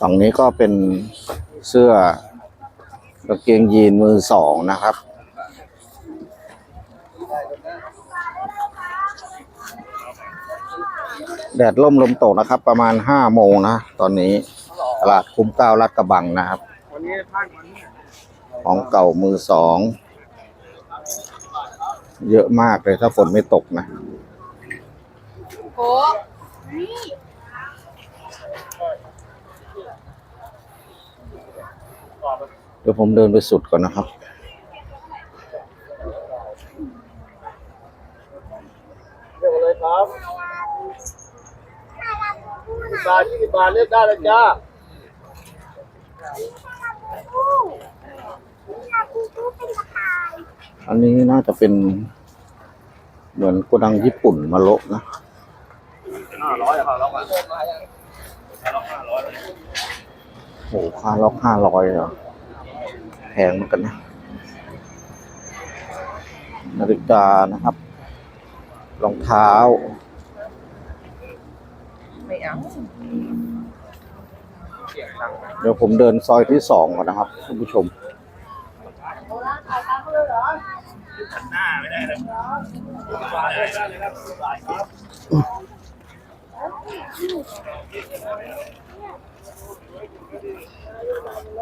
ฝั่งนี้ก็เป็นเสื้อกางเกงยีนมือสองนะครับ แดดล่มลมตกนะครับ ประมาณห้าโมงนะ ตอนนี้ตลาดคุ้มเก้าลาดกระบังนะครับ ของเก่ามือสอง เยอะมากเลยถ้าฝนไม่ตกนะโอ้ เดี๋ยวผมเดินไปสุดก่อนนะครับ เรียกมาเลยครับสิบบาทยี่สิบบาทเลือกได้เลยจ้าอันนี้น่าจะเป็น เหมือนโกดังญี่ปุ่นมาโละนะห้าร้อยครับแล้วกันโอ้โหค่าล็อกห้าร้อยเหรอ แพงเหมือนกันนะ นาฬิกานะครับ รองเท้า ไม่เอาเดี๋ยวผมเดินซอยที่สองก่อนนะครับคุณผู้ชมร้านปล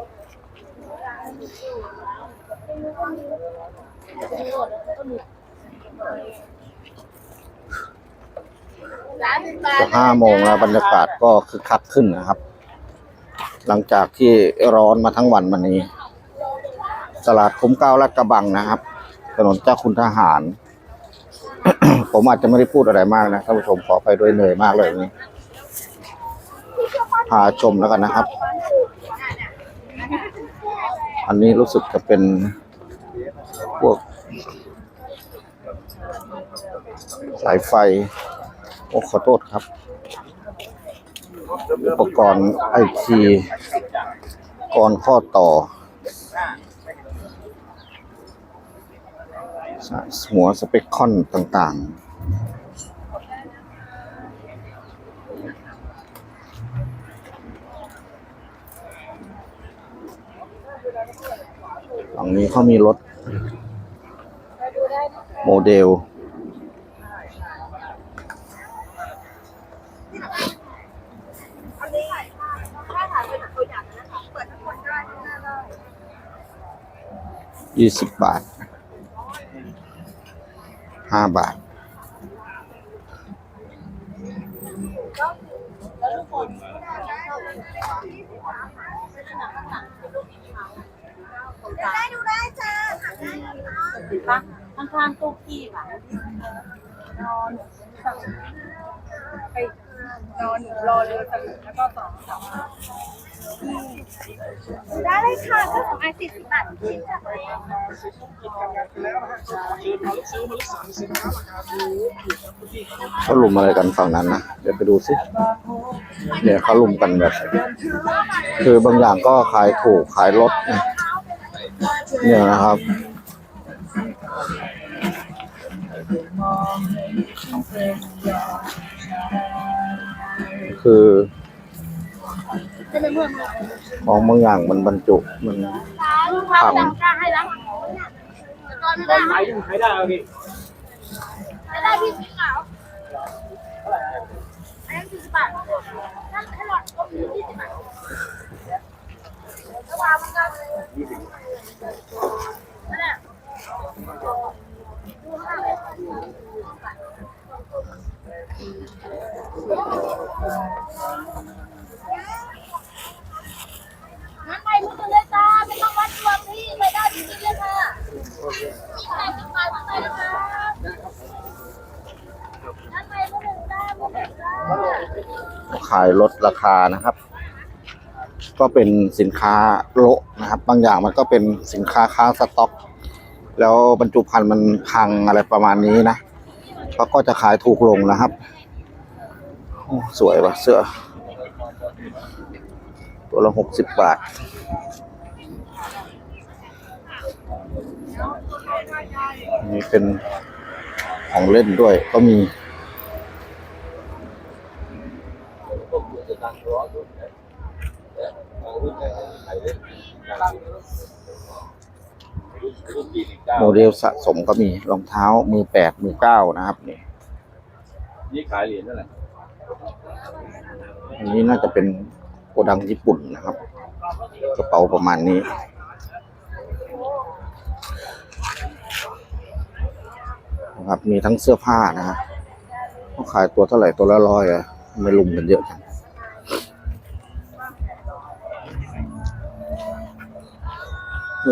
า จะห้าโมงแล้วบรรยากาศก็คึกคักขึ้นนะครับ หลังจากที่ร้อนมาทั้งวันวันนี้ ตลาดคุ้มเก้าลาดกระบังนะครับ ถนนเจ้าคุณทหาร ผมอาจจะไม่ได้พูดอะไรมากนะท่านผู้ชมขอไปด้วยเหนื่อยมากเลยนนี้พาชมแล้วกันนะครับ อันนี้รู้สึกจะเป็นพวก สายไฟ โอ้ขอโทษครับ อุปกรณ์ไอทีกรข้อต่อ หัวสเปคคอนต่างๆ ฝั่งนี้เขามีรถ โมเดล ยี่สิบบาท ห้าบาท เลยค่ะก็สองอันสี่สิบบาทชิ้นจ้ะเขาลุมอะไรกันฝั่งนั้นนะเดี๋ยวไปดูสิเนี่ยเขาลุมกันแบบ คือบางอย่างก็ขายถูกขายลดนะเนี่ยนะครับคือ ของบางอย่างมันบรรจุมันถังกล้ให้ได้ขายยังขายได้เอาพี่ไม่ได้พี่สีขาวอันนั้สี่สิบบาทนั่นแค่หลอดก็มียี่สิบบาทแล้ววางมันก็นั่นแหละดูข้างหลัง งั้นไปมุดเลยจ้าไม่ต้องวัดรวมที่ไปได้จริงๆเลยค่ะมีใครมีใครมาไหมนะคะงั้นไมุดเลยจ้ามุดเลยจ้าขายลดราคานะครับ ก็เป็นสินค้าโละนะครับ บางอย่างมันก็เป็นสินค้าค้างสต็อก แล้วบรรจุภัณฑ์มันพังอะไรประมาณนี้นะเขาก็จะขายถูกลงนะครับโอ้สวยว่ะเสื้อ ตัวละหกสิบบาท นี่เป็นของเล่นด้วยก็มี โมเดลสะสมก็มีรองเท้ามือแปดมือเก้านะครับนี่นี่ขายเหรียญนั่นแหละอันนี้น่าจะเป็นโกดังญี่ปุ่นนะครับ กระเป๋าประมาณนี้ นะครับ มีทั้งเสื้อผ้านะฮะเขาขายตัวเท่าไหร่ตัวละร้อยอะไม่ลุมกันเยอะจัง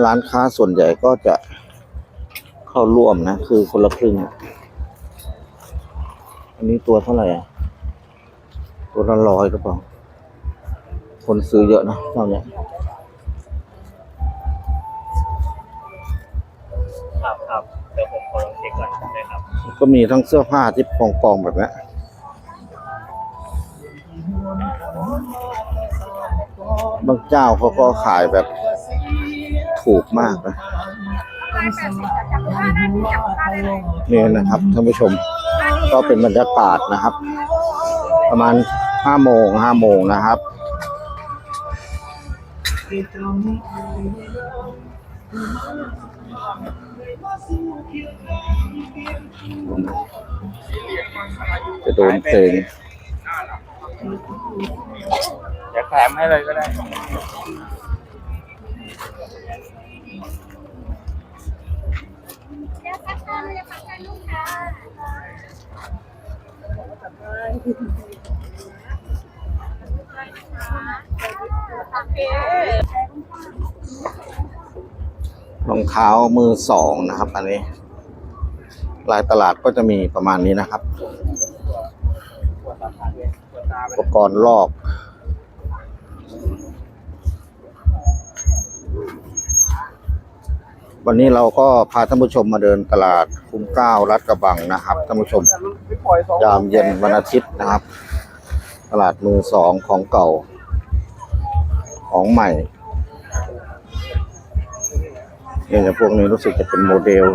ร้านค้าส่วนใหญ่ก็จะเข้าร่วมนะ คือคนละครึ่ง อันนี้ตัวเท่าไหร่อะ ตัวละร้อยหรือเปล่า คนซื้อเยอะนะเท่านี้ยครับครับเดี๋ยวผมขอลองเช็คก่อนได้ครับ ก็มีทั้งเสื้อผ้าที่กองๆแบบนี้บางเจ้าเขาก็ขายแบบถูกมากนะ นี่นะครับท่านผู้ชม ก็เป็นบรรยากาศนะครับ ประมาณห้าโมงห้าโมงนะครับ จะโดนเพลงเดี๋ยวแถมให้เลยก็ได้ รองเท้ามือสองนะครับ อันนี้ลายตลาดก็จะมีประมาณนี้นะครับ อุปกรณ์ลอกวันนี้เราก็พาท่านผู้ชมมาเดินตลาดคุ้มเก้ารัดกระบังนะครับท่านผู้ชมยามเย็นวันอาทิตย์นะครับ ตลาดมือสองของเก่า ของใหม่เนี่ยพวกนี้รู้สึกจะเป็นโมเดล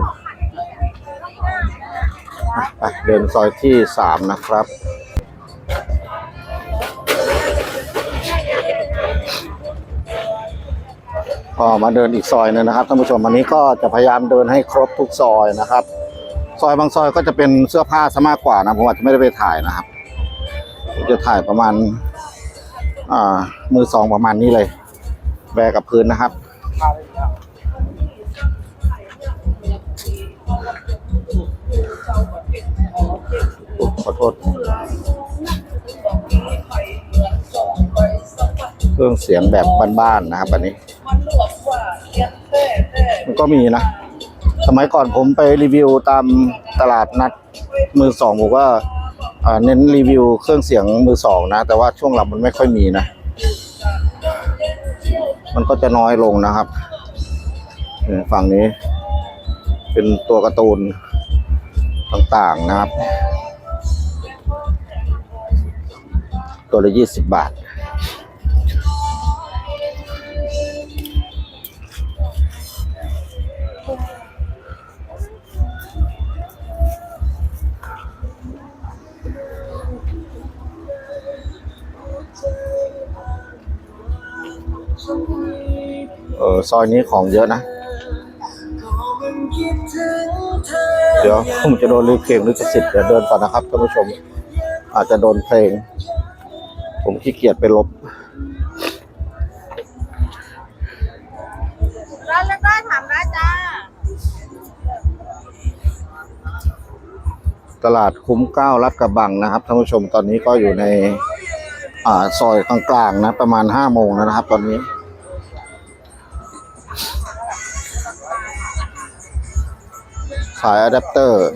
เดินซอยที่สามนะครับก็มาเดินอีกซอยหนึงนะครับท่านผู้ชมวันนี้ก็จะพยายามเดินให้ครบทุกซอยนะครับ ซอยบางซอยก็จะเป็นเสื้อผ้าซะมากกว่านะผมอาจจะไม่ได้ไปถ่ายนะครับ จะถ่ายประมาณ อ่า มือสองประมาณนี้เลย แบกับพื้นนะครับ ขอโทษ เครื่องเสียงแบบบ้านๆนะครับอันนี้ มันก็มีนะ สมัยก่อนผมไปรีวิวตามตลาดนัดมือสองผมว่าอ่า เน้นรีวิวเครื่องเสียงมือสองนะ แต่ว่าช่วงหลังมันไม่ค่อยมีนะ มันก็จะน้อยลงนะครับฝั่งนี้ เป็นตัวการ์ตูนต่างๆนะครับ ตัวละยี่สิบบาท เออซอยนี้ของเยอะนะ เดี๋ยวผมจะโดนรีเพลงลิขสิทธิ์เดี๋ยวเดินก่อนนะครับท่านผู้ชม อาจจะโดนเพลง ผมขี้เกียจไปลบร้านเลือกได้ถามได้จ้าตลาดคุ้มเกล้ารัดกระบังนะครับท่านผู้ชมตอนนี้ก็อยู่ใน อ่าซอยกลางๆนะ ประมาณห้าโมงแล้วนะครับ ตอนนี้ ขายอะแดปเตอร์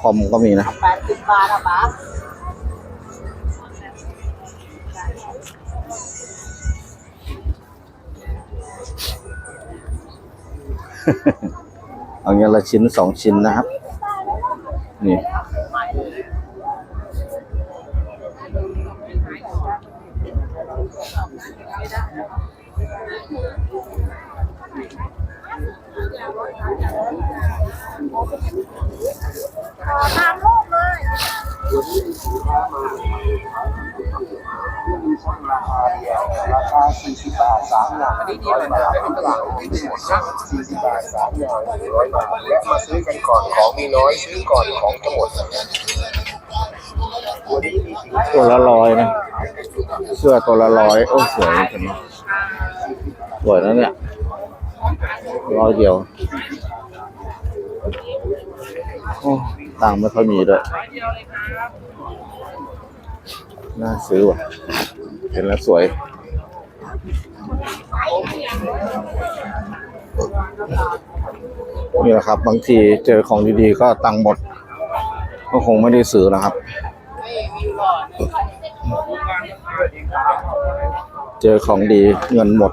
คอมก็มีนะแปดสิบบาทอะป้าเอาอย่างละชิ้นสองชิ้นนะครับ นี่ ราคา40บาทสามอย่าง100บาทข้างหลัง40บาทสามอย่าง100บาทและมาซื้อกันก่อนของมีน้อยซื้อก่อนของจะหมดตัวนี้มีสีตัวละร้อยนะ เสื้อตัวละร้อยโอ้สวยจังสวยนะเนี่ยร้อยเดียวโอ้ ตังค์ไม่ค่อยมีด้วยน่าซื้อว่ะ เห็นแล้วสวย นี่แหละครับ บางทีเจอของดีๆ ก็ตังค์หมด ก็คงไม่ได้ซื้อนะครับ เจอของดีเงินหมด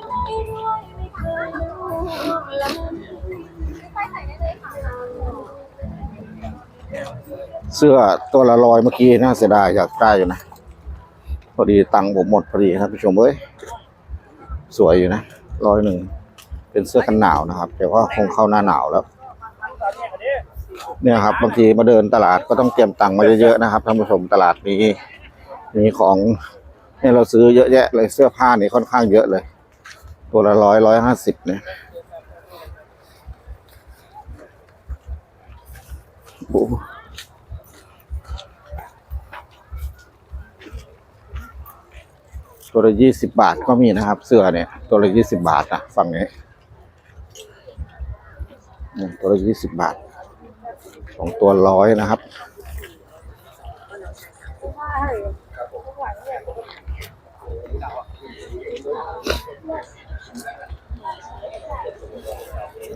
เสื้อตัวละร้อยเมื่อกี้น่าเสียดายอยากได้อยู่นะ พอดีตังค์ผมหมดพอดีครับผู้ชมเอ้ยสวยอยู่นะร้อยหนึ่งเป็นเสื้อกันหนาวนะครับแต่ว่าคงเข้าหน้าหนาวแล้ว เนี่ยครับบางทีมาเดินตลาดก็ต้องเตรียมตังค์มาเยอะๆนะครับท่านผู้ชมตลาดนี้มีของเนี่ยเราซื้อเยอะแยะเลยเสื้อผ้านี่ค่อนข้างเยอะเลย ตัวละร้อยร้อยห้าสิบเนี่ยโอ้ ตัวละยี่สิบบาทก็มีนะครับ เสื้อเนี่ย ตัวละยี่สิบบาทนะฝั่งนี้เนี่ยตัวละยี่สิบบาทสองตัวร้อยนะครับ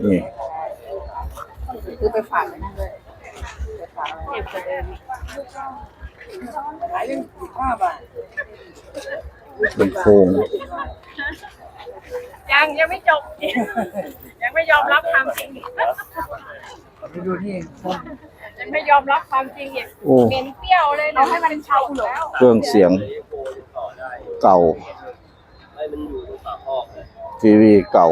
นี่คือไปฝากเลยนะเลยไปฝากเก็บจะเดินขายยังสิบห้าบาท เป็นโคงยังยังไม่จบ ยังไม่ยอมรับความจริงอีกยังไม่ยอมรับความจริงอีกโอ้เหม็นเปรี้ยวเลยเราให้มันเช่าแล้วเครื่องเสียงเก่าทีวีเก่า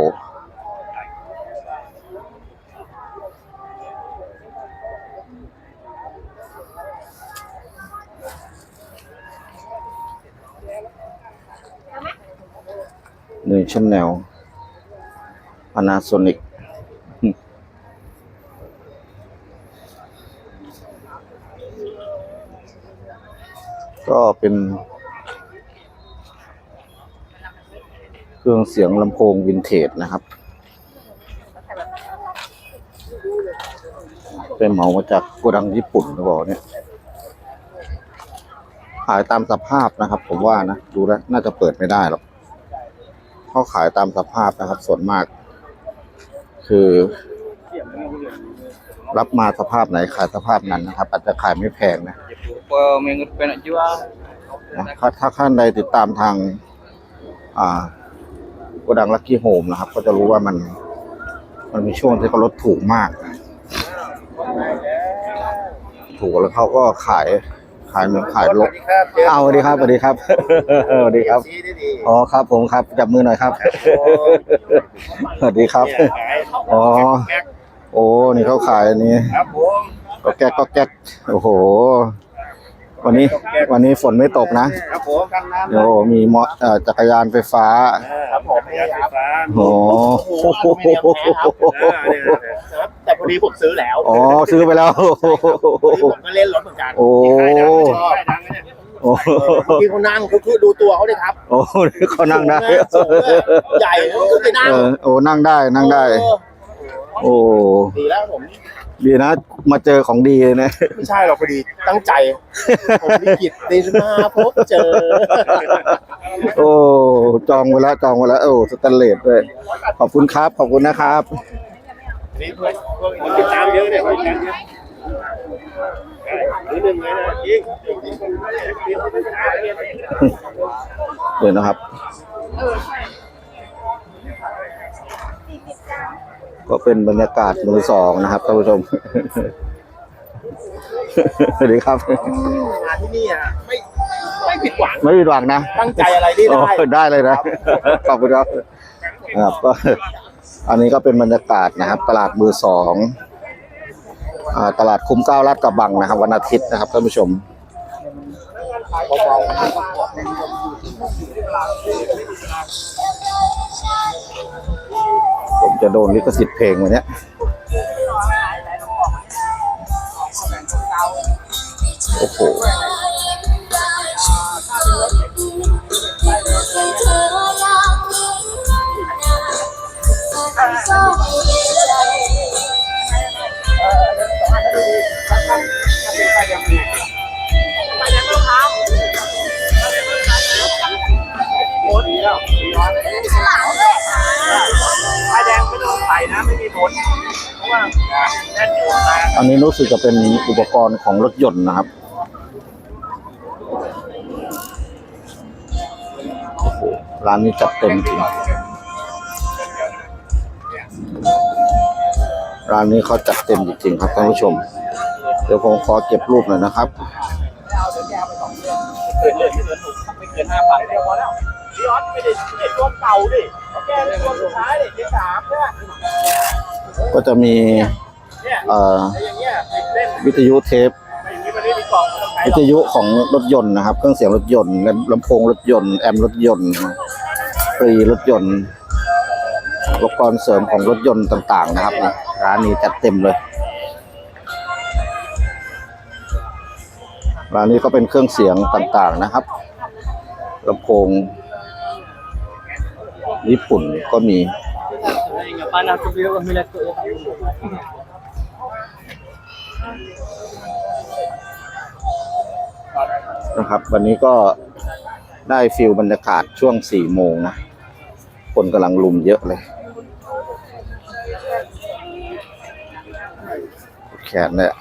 นึ่ชั้นแนว Panasonic ก็เป็น เครื่องเสียงลำโพงวินเทจนะครับ เป็นเหมามาจากโกดังญี่ปุ่นหรือเปล่าเนี่ยขายตามสภาพนะครับ ผมว่านะ ดูแล้ว น่าจะเปิดไม่ได้หรอก เขาขายตามสภาพนะครับ ส่วนมาก คือ รับมาสภาพไหนขายสภาพนั้นนะครับ อาจจะขายไม่แพงนะนะถ้าถ้าท่านใดติดตามทาง อ่าโกดังลักกี้โฮมนะครับ ก็จะรู้ว่ามัน มันมีช่วงที่เขาลดถูกมาก ถูกแล้วเขาก็ขาย ขายเหมือนขายลดเอาสวัสดีครับสวัสดีครับสวัสดีครับชี้ได้ดีอ๋อครับ ผมครับจับมือหน่อยครับสวัสดีครับอ๋อโอ้นี่เขาขายอันนี้ครับผมก็แก๊กก็แก๊กโอ้โห วันนี้วันนี้ฝนไม่ตกนะครับผมกันน้ำเดี๋ยวมีมอเอ่อจักรยานไฟฟ้าครับผมพยายามโอ้โอ้โหอลูมิเนียมแท้ครับแต่พอดีผมซื้อแล้วอ๋อซื้อไปแล้ว ผมก็เล่นรถเหมือนกันโอ้ชอบโอ้เมื่อกี้เขานั่งเขาคือดูตัวเขาเลยครับ โอ้นี่เขานั่งได้สูงเลยใหญ่เขาขึ้นไปนั่งเออโอ้นั่งได้นั่งได้ โอ้ดีแล้วผม ดีนะ มาเจอของดีเลยนะ ไม่ใช่หรอกพอดีตั้งใจ ผมลิขิตเดชมาพบเจอ โอ้จองไว้แล้วจองไว้แล้วโอ้สแตนเลสด้วยขอบคุณครับ ขอบคุณนะครับนี่เพื่อนพวกคนติดตามเยอะเนี่ยคนติดตามเยอะนิดนึงเลยนะจริงโอ้เลยนะครับ เออใช่สี่สิบจานก็เป็นบรรยากาศมือสองนะครับท่านผู้ชม สวัสดีครับ งานที่นี่อะไม่ไม่ผิดหวังไม่ผิดหวังนะตั้งใจอะไรที่ได้โอ้ได้เลยนะ ขอบคุณครับครับก็อันนี้ก็เป็นบรรยากาศนะครับ ตลาดมือสองอ่าตลาดคุ้มเกล้าลาดกระบังนะครับ วันอาทิตย์นะครับท่านผู้ชม ผมจะโดนลิขสิทธิ์เพลงวันนี้โอ้โหโมดดีแล้วป้ายแดงไม่ต้องใส่นะไม่มีผลเพราะว่าแน่นอยู่นะอันนี้รู้สึกจะเป็นอุปกรณ์ของรถยนต์นะครับร้านนี้จัดเต็มจริงร้านนี้เขาจัดเต็มจริงๆครับท่านผู้ชม เดี๋ยวผมขอเก็บรูปหน่อยนะครับเกินเลยที่เกินถูกไม่เกินห้าพันเดียวพอแล้ว ออสไม่ได้ไม่ได้ตัวเก่าดิเขาแก้ในตัวสุดท้ายดิที่สามใช่ไหมก็จะมีเนี่ยเอ่อไอ้อย่างเงี้ยติดเล่นวิทยุเทป ไอ้อย่างนี้มันไม่มีกล่องมันต้องใช้วิหรทอกยุของรถยนต์นะครับ เครื่องเสียงรถยนต์ลำลำโพงรถยนต์ แอมป์รถยนต์ปรีรถยนต์อุปกรณ์เสริมของรถยนต์ต่างๆ นะครับนี่ร้านนี้จัดเต็มเลยร้านนี้ก็เป็นเครื่องเสียงต่างๆนะครับลำโพง ญี่ปุ่นก็มี นะครับ วันนี้ก็ได้ฟิลบรรยากาศช่วงสี่โมงนะคนกำลังลุมเยอะเลย แขนเนี่ย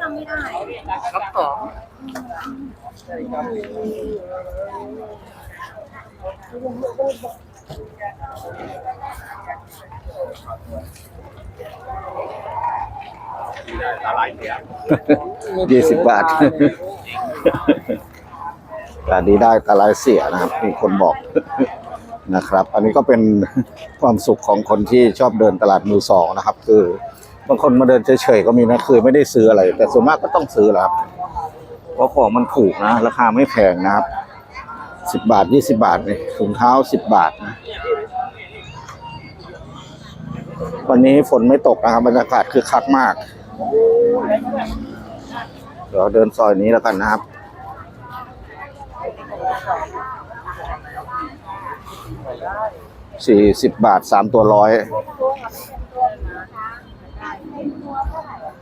จำไม่ได้ครับผม อะไรเนี่ยยี่สิบบาทแต่นี้ได้ตะไลายเสียนะครับ มีคนบอกนะครับ อันนี้ก็เป็นความสุขของคนที่ชอบเดินตลาดมือสองนะครับ คือบางคนมาเดินเฉยๆก็มีนะคือไม่ได้ซื้ออะไร แต่ส่วนมากก็ต้องซื้อแหละครับเพราะของมันถูกนะ ราคาไม่แพงนะครับ สิบบาทยี่สิบาทนี่ถุงเท้าสิบบาทนะ วันนี้ฝนไม่ตกนะครับบรรยากาศคือคักมาก เดี๋ยวเดินซอยนี้แล้วกันนะครับสี่สิบบาทสามตัวร้อย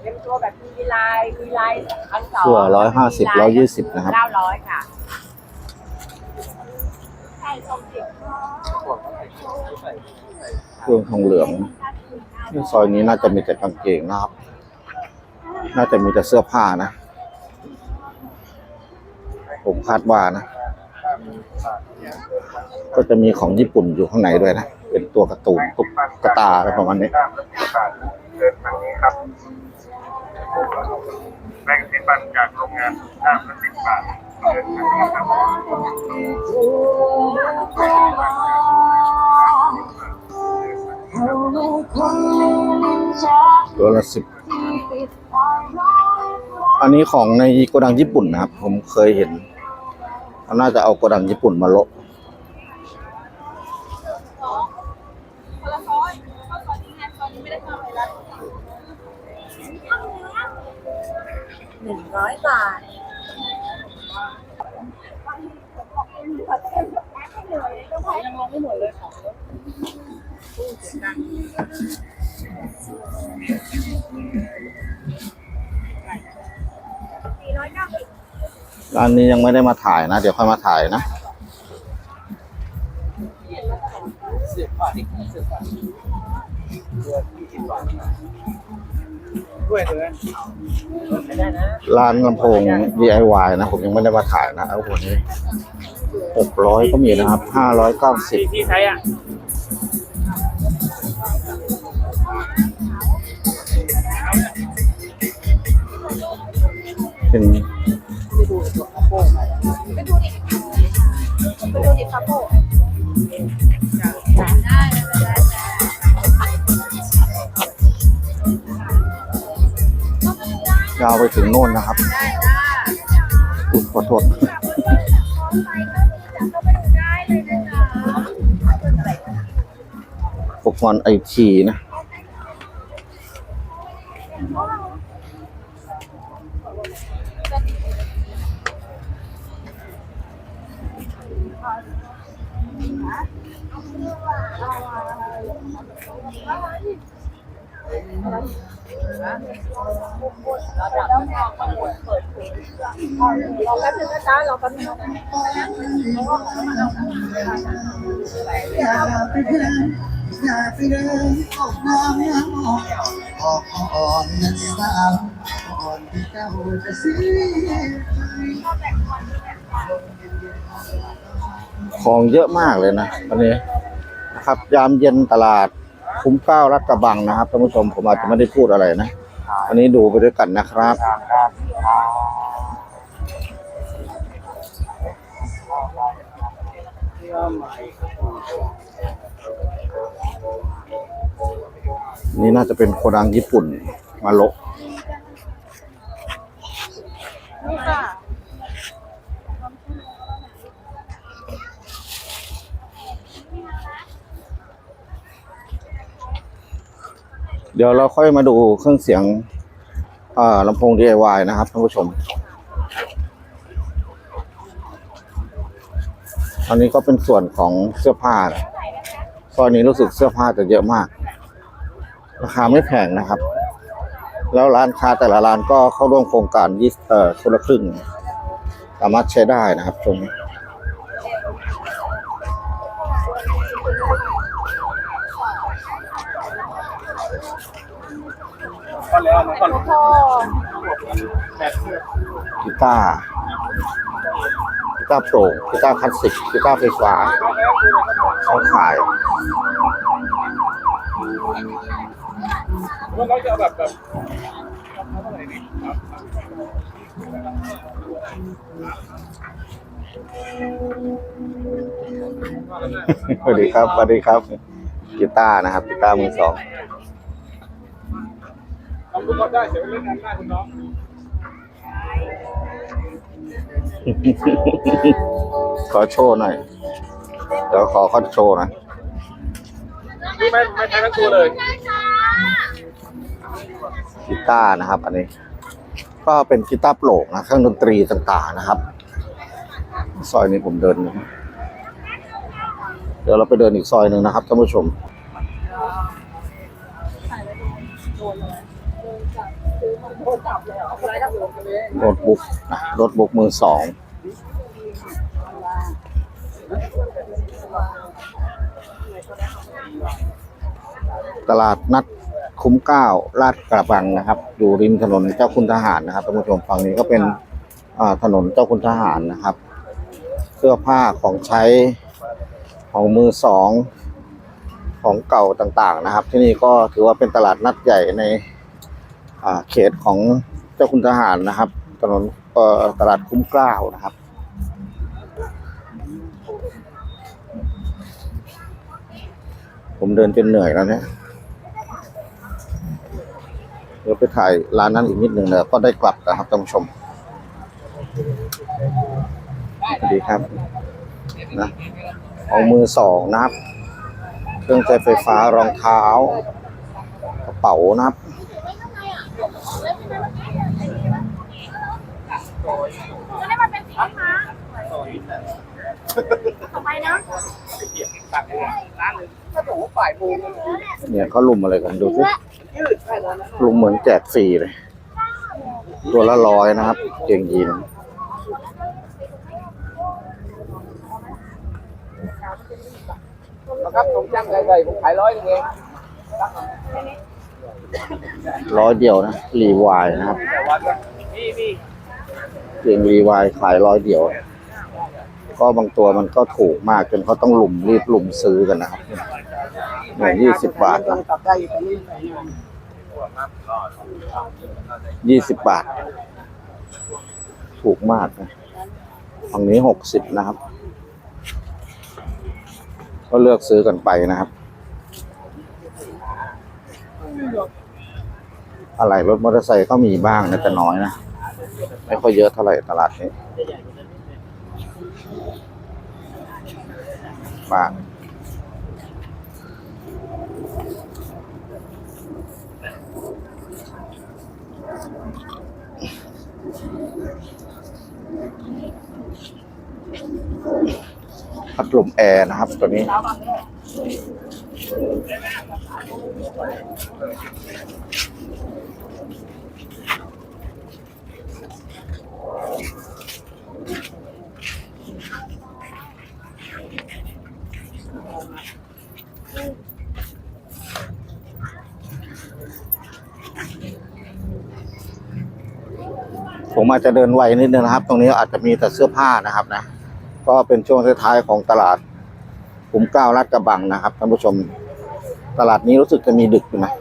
เป็นตัวแบบมีลายมีลายอันสองเสื้อร้อยห้าสิบร้อยยี่สิบนะครับเก้าร้อยค่ะ เครื่องทองเหลืองซอยนี้น่าจะมีแต่กางเกงนะครับ น่าจะมีแต่เสื้อผ้านะ ผมคาดว่านะ ก็จะมีของญี่ปุ่นอยู่ข้างในด้วยนะ เป็นตัวการ์ตูนตุ๊กตาอะไรประมาณนี้ด้านรัชการเดินทางนี้ครับแบ่งสิบปันจากโรงงานด้านละสิบบาทเดินทางนี้ครับ ตัวละสิบอันนี้ของในโกดังญี่ปุ่นนะครับ ผมเคยเห็นเขาน่าจะเอาโกดังญี่ปุ่นมาโละ นนี้ยังไม่ได้มาถ่ายนะ เดี๋ยวค่อยมาถ่ายนะสิบบาทอีกสิบบาทตัวยี่สิบบาทด้วยเลยร้านลำโพง DIY นะ ผมยังไม่ได้มาถ่ายนะเอาหัวนี้หกร้อยก็มีนะครับห้าร้อยเก้าสิบที่ใช้อะเป็น ดิครับโบยาวไปถึงโน่นนะครับอุ๊ยขอโทษอุปกรณ์ไอทีนะ รอแป๊บนึงนะจ๊ะรอแป๊บนึงอย่าไปเดินอย่าไปเดินออกน้ำน้ำออกออกอ่อนนะสาวอ่อนที่เจ้าจะเสียใจ ของเยอะมากเลยนะวันนี้นะครับ ยามเย็นตลาดคุ้มเก้ารัดกระบังนะครับท่านผู้ชมผมอาจจะไม่ได้พูดอะไรนะอันนี้ดูไปด้วยกันนะครับ นี่น่าจะเป็นโกดังญี่ปุ่นมาละนี่ค่ะ เดี๋ยวเราค่อยมาดูเครื่องเสียงลำโพง DIY นะครับท่านผู้ชม อันนี้ก็เป็นส่วนของเสื้อผ้านะซอยนี้รู้สึกเสื้อผ้าจะเยอะมาก ราคาไม่แพงนะครับ แล้วร้านค้าแต่ละร้านก็เข้าร่วมโครงการยี่เอ่อคนละครึ่ง สามารถใช้ได้นะครับตรงนี้ ก็แล้วมันก็พ่อแบบกีตาร์กีตาร์โปร่งกีตาร์คลาสสิกกีตาร์ไฟฟ้าเขาขายว่าเราจะแบบแบบสวัสดีครับสวัสดีครับกีตาร์นะครับกีตาร์มือสอง ทำทุกคนได้เดี๋ยวเล่นงานได้คุณน้องขอโชว์หน่อยเดี๋ยวขอเขาโชว์หนะคือไม่ไม่ใช้ทั้งตัวเลยกีตาร์นะครับ อันนี้ ก็เป็นกีตาร์โปร่งนะเครื่องดนตรีต่างๆนะครับ ซอยนี้ผมเดินอยู่เดี๋ยวเราไปเดินอีกซอยหนึ่งนะครับท่านผู้ชมโน้ ตบุ๊กนะโน้ตบุ๊กมือสองตลาดนัดคุ้มเก้าลาดกระบังนะครับ อยู่ริมถนนเจ้าคุณทหารนะครับท่านผู้ชมฝั่งนี้ก็เป็นถนนเจ้าคุณทหารนะครับ เสื้อผ้าของใช้ของมือสองของเก่าต่างๆนะครับ ที่นี่ก็ถือว่าเป็นตลาดนัดใหญ่ใน เขตของเจ้าคุณทหารนะครับ ถนนตลาดคุ้มกล้าวนะครับผมเดินจนเหนื่อยแล้วเนี่ย เดี๋ยวไปถ่ายร้านนั้นอีกนิดหนึ่งแล้วก็ได้กลับนะครับท่านผู้ชมสวัสดีครับ นะเอามือสองนะครับ เครื่องใช้ไฟฟ้ารองเท้า กระเป๋านะครับ จะได้มาเป็นสีคะต่อไปนะตักเลยร้านหนึ่งถ้าบอกว่าฝ่ายโมงเนี่ยเขาลุมอะไรกันดูสิลุมเหมือนแจกฟรีเลย ตัวละร้อยนะครับ เกงยีนครับผมจ้างไก่ๆผมขายร้อยนึงเอง ร้อยเดียวนะรีวายนะครับนี่นี่เรียงรีวายขายร้อยเดียว ก็บางตัวมันก็ถูกมากจนเขาต้องหลุมรีบหลุมซื้อกันนะครับเนี่ยยี่สิบบาทนะยี่สิบบาท ถูกมากนะฝั่งนี้หกสิบนะครับ ก็เลือกซื้อกันไปนะครับ อะไรรถมอเตอร์ไซค์ก็มีบ้างนะแต่น้อยนะ ไม่ค่อยเยอะเท่าไหร่ตลาดนี้บ้างพัดลมแอร์นะครับตัวนี้ ผมอาจจะเดินไวนิดนึงนะครับ ตรงนี้อาจจะมีแต่เสื้อผ้านะครับนะ ก็เป็นช่วงท้ายๆของตลาดขุมเก้าลาดกระบังนะครับท่านผู้ชม ตลาดนี้รู้สึกจะมีดึกอยู่นะ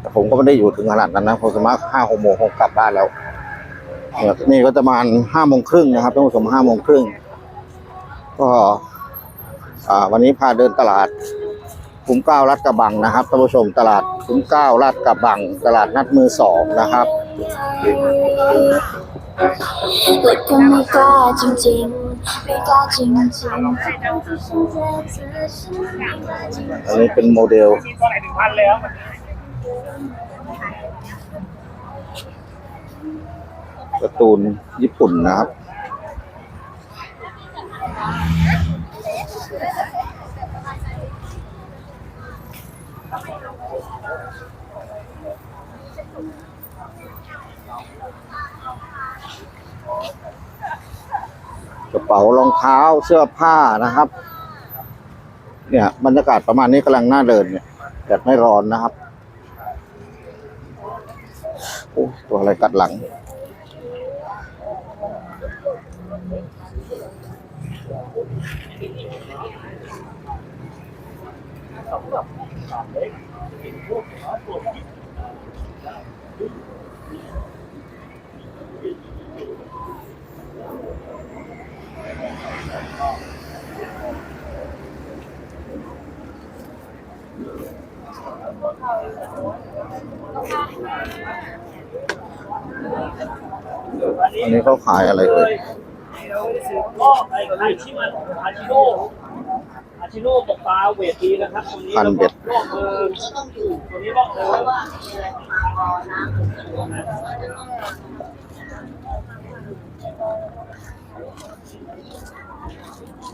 แต่ผมก็ไม่ได้อยู่ถึงขนาดนั้นนะผมสามารถห้าหกโมงคงกลับบ้านแล้วนี่ยนี่ก็จะประมาณห้าโมงครึ่งนะครับท่านผู้ชมห้าโมงครึ่งก็วันนี้พาเดินตลาดคุ้มเก้าลาดกระบังนะครับท่านผู้ชมตลาดคุ้มเก้าลาดกระบัง ตลาดนัดมือสองนะครับ แต่ก็ไม่กล้าจริงๆ ไม่กล้าจริงๆที่ฉันจะเจอฉันไม่กล้าจริงอันนี้เป็นโมเดลตัวไหนถึงพันแล้วการ์ตูนญี่ปุ่นนะครับ กระเป๋ารองเท้าเสื้อผ้านะครับ เนี่ยบรรยากาศประมาณนี้กำลังน่าเดินเนี่ยแดดไม่ร้อนนะครับโอ้ตัวอะไรกัดหลังอันนี้เขาขายอะไรเอ่ยก็ไอ้อาชิมันอาชิโน่อาชิโน่ตกปลาเวทดีนะครับตรงนี้พันเบ็ดล่องเออตัวนี้ล่องเออ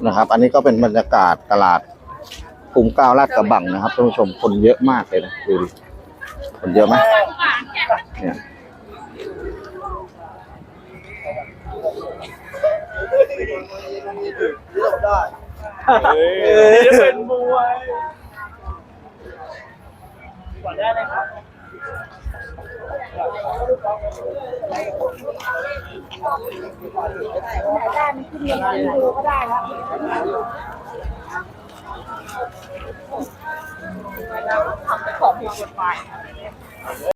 นะครับ อันนี้ก็เป็นบรรยากาศตลาด กรุงเก้าลาดกระบังนะครับท่านผู้ชมคนเยอะมากเลยนะดูดิคนเยอะไหมเนี่ยจะเป็นมวยก่อนได้เลยครับได้มันขึ้นยังไงดูก็ได้แล้ว ของผิดกฎหมาย